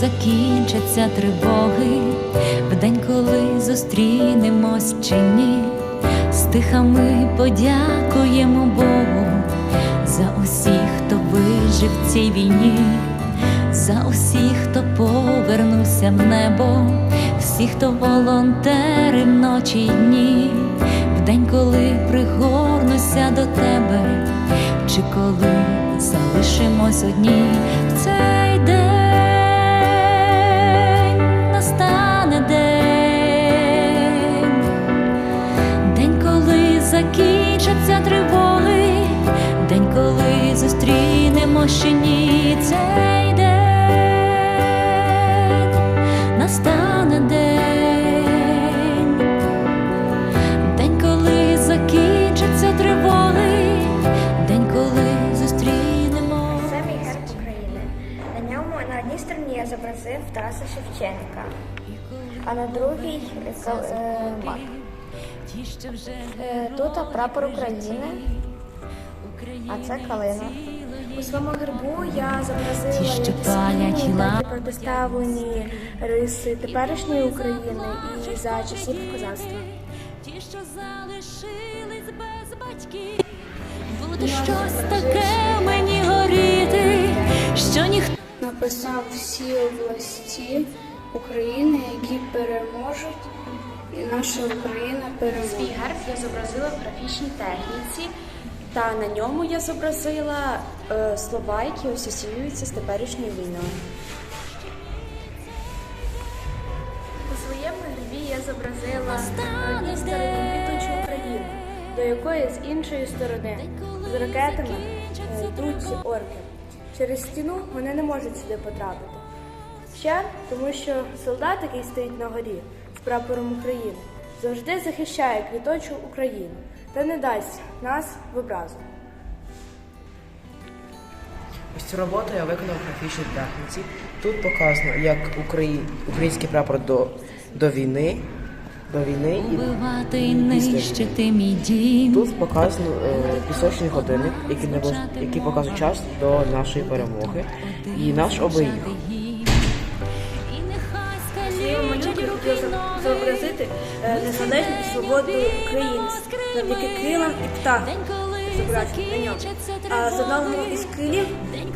закінчаться тривоги, в день, коли зустрінемось чи ні, стиха ми подякуємо Богу за усіх, хто вижив в цій війні, за усіх, хто повернувся в небо, всіх, хто волонтери ночі й дні, в день, коли пригорнуся до тебе, чи коли залишимось одні. В цей день закінчаться тривоги, день, коли зустрінемо ще ні цей день настане день, день, коли закінчаться тривоги, день, коли зустрінемо. Це мій герб України. На ньому на одній стороні я зобразив Тараса Шевченка, а на другій е, мак. Е, Тут прапор України, а це калина. У своєму гербу я зобразила протиставлені риси теперішньої України і за часів козацтва. Ті, що залишились без батьків, буде щось таке мені горіти, що ніхто. написав всі області України, які переможуть, і наша Україна Свій герб я зобразила в графічній техніці, та на ньому я зобразила е, слова, які асоціюються з теперішньою війною. У своєму гербі я зобразила одній Україну, до якої з іншої сторони з ракетами е, йдуть орки. Через стіну вони не можуть сюди потрапити. Ще тому, що солдат, який стоїть на горі прапором України, завжди захищає квіточу Україну та не дасть нас в образу. Ось цю роботу я виконав в графічній техніці. Тут показано, як Украї... український прапор до, до війни, до війни і нищити мій дім. тут показано е, пісочний годинник, який, не який показує час до нашої перемоги і наш оберіг. Ноги. е, незалежність свободу України завдяки крилам і птахам. А з одного тривоги, із крилів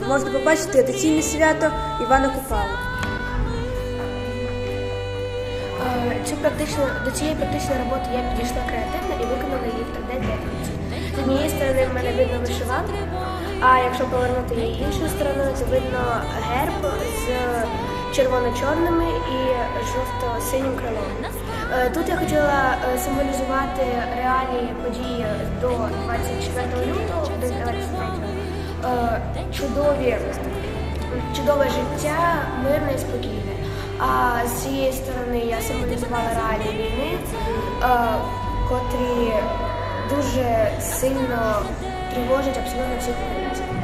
можна побачити традиційне свято Івана Купала. Цю практично, до цієї практичної роботи я підійшла креативно і виконала її в 3D-техніці. З однієї сторони в мене видно вишиванку, а якщо повернути її іншою стороною, то видно герб з червоно-чорними і жовто-синім крилом. Е, Тут я хотіла е, символізувати реальні події до 24 лютого, до 23 Е, чудові, чудове життя, мирне і спокійне. А з цієї сторони я символізувала реалії війни, котрі дуже сильно тривожать абсолютно всіх українців.